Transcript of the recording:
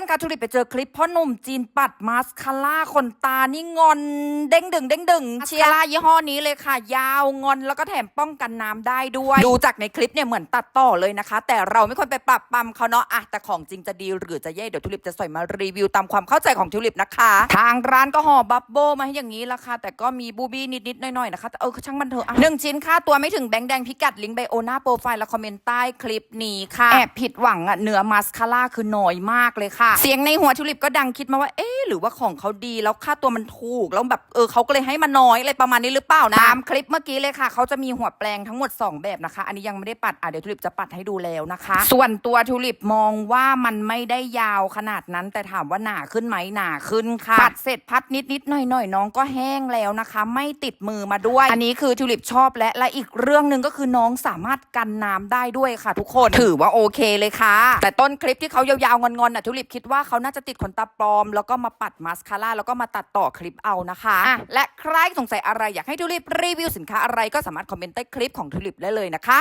อนๆคะทุลิปไปเจอคลิปพ่อหนุ่มจีนปัดมาสคาร่าขนตานี่งอนเด้งดึงเด้งดึงเชียร่ายี่ห้อนี้เลยค่ะ ยาวงอนแล้วก็แถมป้องกันน้ำได้ด้วย ดูจากในคลิปเนี่ยเหมือนตัดต่อเลยนะคะ แต่เราไม่ควรไปปรับปรำเขาเนาะอะแต่ของจริงจะดีหรือจะแย่เดี๋ยวทุลิปจะใส่มารีวิวตามความเข้าใจของทุลิปนะคะ ทางร้านก็ห่อบับเบิลมาให้อย่างนี้ละค่ะแต่ก็มีบูบี้นิดๆหน่อยๆนะคะแต่เออช่างมันเถอะอะหนึ่งชิ้นค่าตัวไม่ถึงแบงค์แดงพิกัดลิงก์ไบโอหน้าโปรไฟล์และคอมเมนต์ใต้คลิปนี้ค่ะแอบผิดหวังอะเนื้อมาสคาร่าคือน้อยมากเลยค่ะเสียงในหัวทุลิปก็ดังคิดมาว่า เอ๊ะ หรือว่าของเขาดีแล้วค่าตัวมันถูก แล้วแบบเออเขาก็เลยให้มาน้อยอะไรประมาณนี้หรือเปล่านะตามคลิปเมื่อกี้เลยค่ะเขาจะมีหัวแปลงทั้งหมด 2 แบบนะคะ อันนี้ยังไม่ได้ปัดอะเดี๋ยวทุลิปจะปัดให้ดูแล้วนะคะ ส่วนตัวทุลิปมองว่ามันไม่ได้ยาวขนาดนั้น แต่ถามว่าหนาขึ้นไหมหนาขึ้นค่ะปัดเสร็จพัดนิดนิดๆหน่อยหน่อยๆน้องก็แห้งแล้วนะคะ ไม่ติดมือมาด้วย อันนี้คือทุลิปชอบและและอีกเรื่องหนึ่งก็คือน้องสามารถกันน้ำได้ด้วยค่ะ ทุกคนถือว่าโอเคเลยค่ะ แต่ต้นคลิปที่เขายาวๆงอนๆน่ะทุลิปคิดว่าเขาน่าจะติดขนตาปลอมแล้วก็มาปัดมาสคาร่าแล้วก็มาตัดต่อคลิปเอานะคะอะและใครสงสัยอะไรอยากให้ทุลิปรีวิวสินค้าอะไรก็สามารถคอมเมนต์ใต้คลิปของทุลิปได้เลยนะคะ